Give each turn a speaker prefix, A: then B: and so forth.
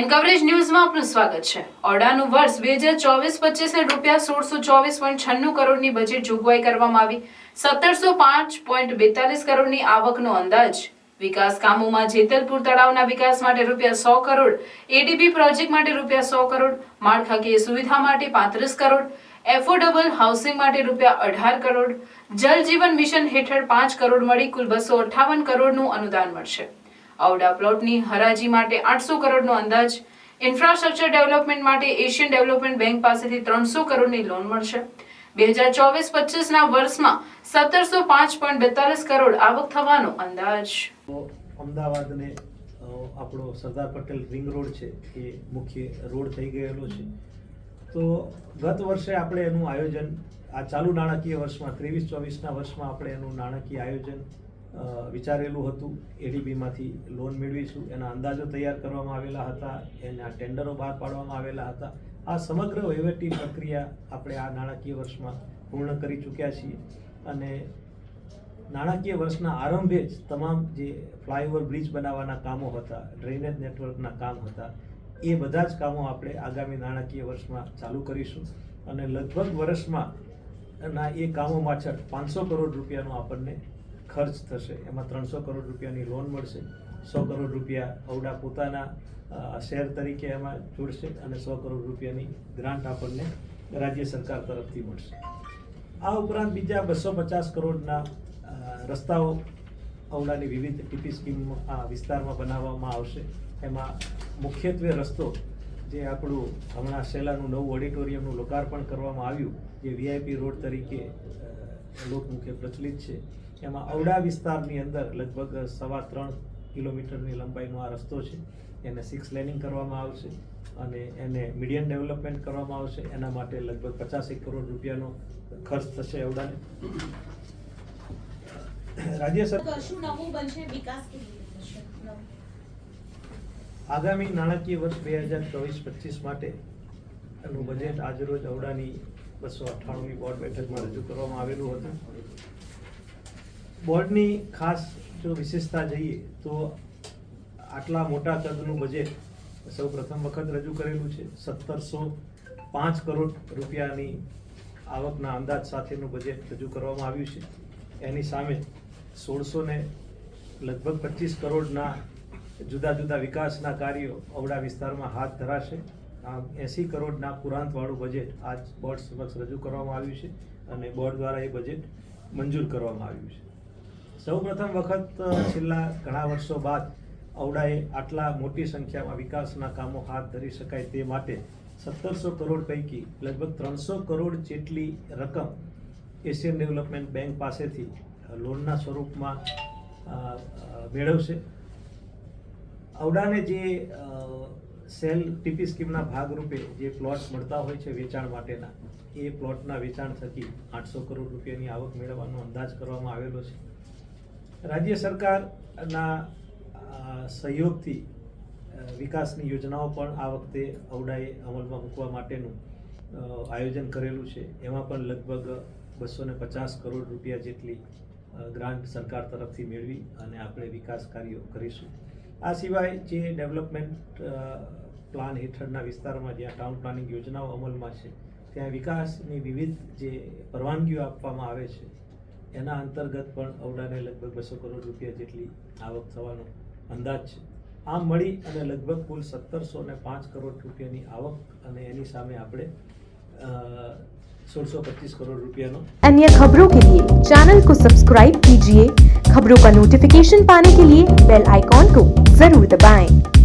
A: N coverage ન્યૂઝમાં આપનું સ્વાગત છે. ઓરડાનું વર્ષ બે હજાર ચોવીસ પચીસને રૂપિયા સોળસો ચોવીસ પોઈન્ટ છન્નું કરોડની બજેટ જોગવાઈ કરવામાં આવી. સત્તરસો પાંચ પોઈન્ટ બેતાલીસ કરોડની આવકનો અંદાજ. વિકાસ કામોમાં જેતલપુર તળાવના વિકાસ માટે રૂપિયા સો કરોડ, એડીબી પ્રોજેક્ટ માટે રૂપિયા સો કરોડ, માળખાકીય સુવિધા માટે પાંત્રીસ કરોડ, એફોર્ડેબલ હાઉસિંગ માટે રૂપિયા અઢાર કરોડ, જલ જીવન મિશન હેઠળ પાંચ કરોડ મળી કુલ બસો અઠ્ઠાવન કરોડનું અનુદાન મળશે. ઔડા પ્લોટની હરાજી માટે આઠસો કરોડનો અંદાજ. ઇન્ફ્રાસ્ટ્રક્ચર ડેવલપમેન્ટ માટે એશિયન ડેવલપમેન્ટ બેંક પાસેથી ત્રણસો કરોડની લોન મળશે. બે હજાર ચોવીસ પચીસના વર્ષમાં સત્તરસો પાંચ પોઈન્ટ બેતાલીસ કરોડ આવક થવાનો અંદાજ.
B: અમદાવાદને આપણો સરદાર પટેલ રિંગ રોડ છે, એ મુખ્ય રોડ થઈ ગયેલો છે. તો ગત વર્ષે આપણે એનું આયોજન, આ ચાલુ નાણાકીય વર્ષમાં, ત્રેવીસ ચોવીસના વર્ષમાં આપણે એનું નાણાકીય આયોજન વિચારેલું હતું. એડીબીમાંથી લોન મેળવીશું. એના અંદાજો તૈયાર કરવામાં આવેલા હતા. એના ટેન્ડરો બહાર પાડવામાં આવેલા હતા. આ સમગ્ર વહીવટી પ્રક્રિયા આપણે આ નાણાકીય વર્ષમાં પૂર્ણ કરી ચૂક્યા છીએ. અને નાણાકીય વર્ષના આરંભે જ તમામ જે ફ્લાયઓવર બ્રિજ બનાવવાના કામો હતા, ડ્રેનેજ નેટવર્કના કામ હતા, એ બધા જ કામો આપણે આગામી નાણાકીય વર્ષમાં ચાલુ કરીશું. અને લગભગ વર્ષમાં ના એ કામો પાછળ પાંચસો કરોડ રૂપિયાનો આપણને ખર્ચ થશે. એમાં ત્રણસો કરોડ રૂપિયાની લોન મળશે. સો કરોડ રૂપિયા ઔડા પોતાના શેર તરીકે એમાં જોડશે અને સો કરોડ રૂપિયાની ગ્રાન્ટ આપણને રાજ્ય સરકાર તરફથી મળશે. આ ઉપરાંત બીજા બસો પચાસ કરોડના રસ્તાઓ ઔડાની વિવિધ ટીપી સ્કીમ આ વિસ્તારમાં બનાવવામાં આવશે. એમાં મુખ્યત્વે રસ્તો જે આપણું હમણાં શેલાનું નવું ઓડિટોરિયમનું લોકાર્પણ કરવામાં આવ્યું, જે વીઆઈપી રોડ તરીકે લોકમુખે પ્રચલિત છે. એમાં ઔડા વિસ્તારની અંદર લગભગ સવા ત્રણ કિલોમીટરની લંબાઈનો આ રસ્તો છે. એને સિક્સ લેનિંગ કરવામાં આવશે અને એને મીડિયમ ડેવલપમેન્ટ કરવામાં આવશે. એના માટે લગભગ પચાસેક કરોડ રૂપિયાનો ખર્ચ થશે ઔડાને રાજ્ય સરકાર
C: નવું બનશે? વિકાસ?
B: આગામી નાણાકીય વર્ષ બે હજાર ચોવીસ પચીસ માટે એનું બજેટ આજરોજ ઔડાની બસો અઠ્ઠાણુંની બોર્ડ બેઠકમાં રજૂ કરવામાં આવેલું હતું. બોર્ડની ખાસ જો વિશેષતા જઈએ તો આટલા મોટા કદનું બજેટ સૌ પ્રથમ વખત રજૂ કરેલું છે. સત્તરસો પાંચ કરોડ રૂપિયાની આવકના અંદાજ સાથેનું બજેટ રજૂ કરવામાં આવ્યું છે. એની સામે સોળસો ને લગભગ પચીસ કરોડના જુદા જુદા વિકાસના કાર્યો અવડા વિસ્તારમાં હાથ ધરાશે. આમ એંસી કરોડના પુરાંતવાળું બજેટ આજ બોર્ડ સમક્ષ રજૂ કરવામાં આવ્યું છે અને બોર્ડ દ્વારા એ બજેટ મંજૂર કરવામાં આવ્યું છે. સૌપ્રથમ વખત છેલ્લા ઘણા વર્ષો બાદ ઔડાએ આટલા મોટી સંખ્યામાં વિકાસના કામો હાથ ધરી શકાય તે માટે સત્તરસો કરોડ પૈકી લગભગ ત્રણસો કરોડ જેટલી રકમ એશિયન ડેવલપમેન્ટ બેંક પાસેથી લોનના સ્વરૂપમાં મેળવશે. ઔડાને જે સેલ ટીપી સ્કીમના ભાગરૂપે જે પ્લોટ મળતા હોય છે વેચાણ માટેના, એ પ્લોટના વેચાણ થકી આઠસો કરોડ રૂપિયાની આવક મેળવવાનો અંદાજ કરવામાં આવેલો છે. રાજ્ય સરકારના સહયોગથી વિકાસની યોજનાઓ પણ આ વખતે અવડાએ અમલમાં મૂકવા માટેનું આયોજન કરેલું છે. એમાં પણ લગભગ બસો ને પચાસ કરોડ રૂપિયા જેટલી ગ્રાન્ટ સરકાર તરફથી મેળવી અને આપણે વિકાસ કાર્યો કરીશું. આ સિવાય જે ડેવલપમેન્ટ પ્લાન હેઠળના વિસ્તારમાં જ્યાં ટાઉન પ્લાનિંગ યોજનાઓ અમલમાં છે, ત્યાં વિકાસની વિવિધ જે પરવાનગીઓ આપવામાં આવે છે એના અંતર્ગત પણ ઔડાને લગભગ બસો કરોડ રૂપિયા જેટલી આવક થવાનો અંદાજ છે આમ મળી અને લગભગ કુલ સત્તરસો ને પાંચ કરોડ રૂપિયાની આવક અને એની સામે આપણે સોળસો પચીસ કરોડ રૂપિયાનો
D: अन्य खबरों के लिए चैनल को सब्सक्राइब कीजिए खबरों का नोटिफिकेशन पाने के लिए बेल आइकॉन को जरूर दबाएं।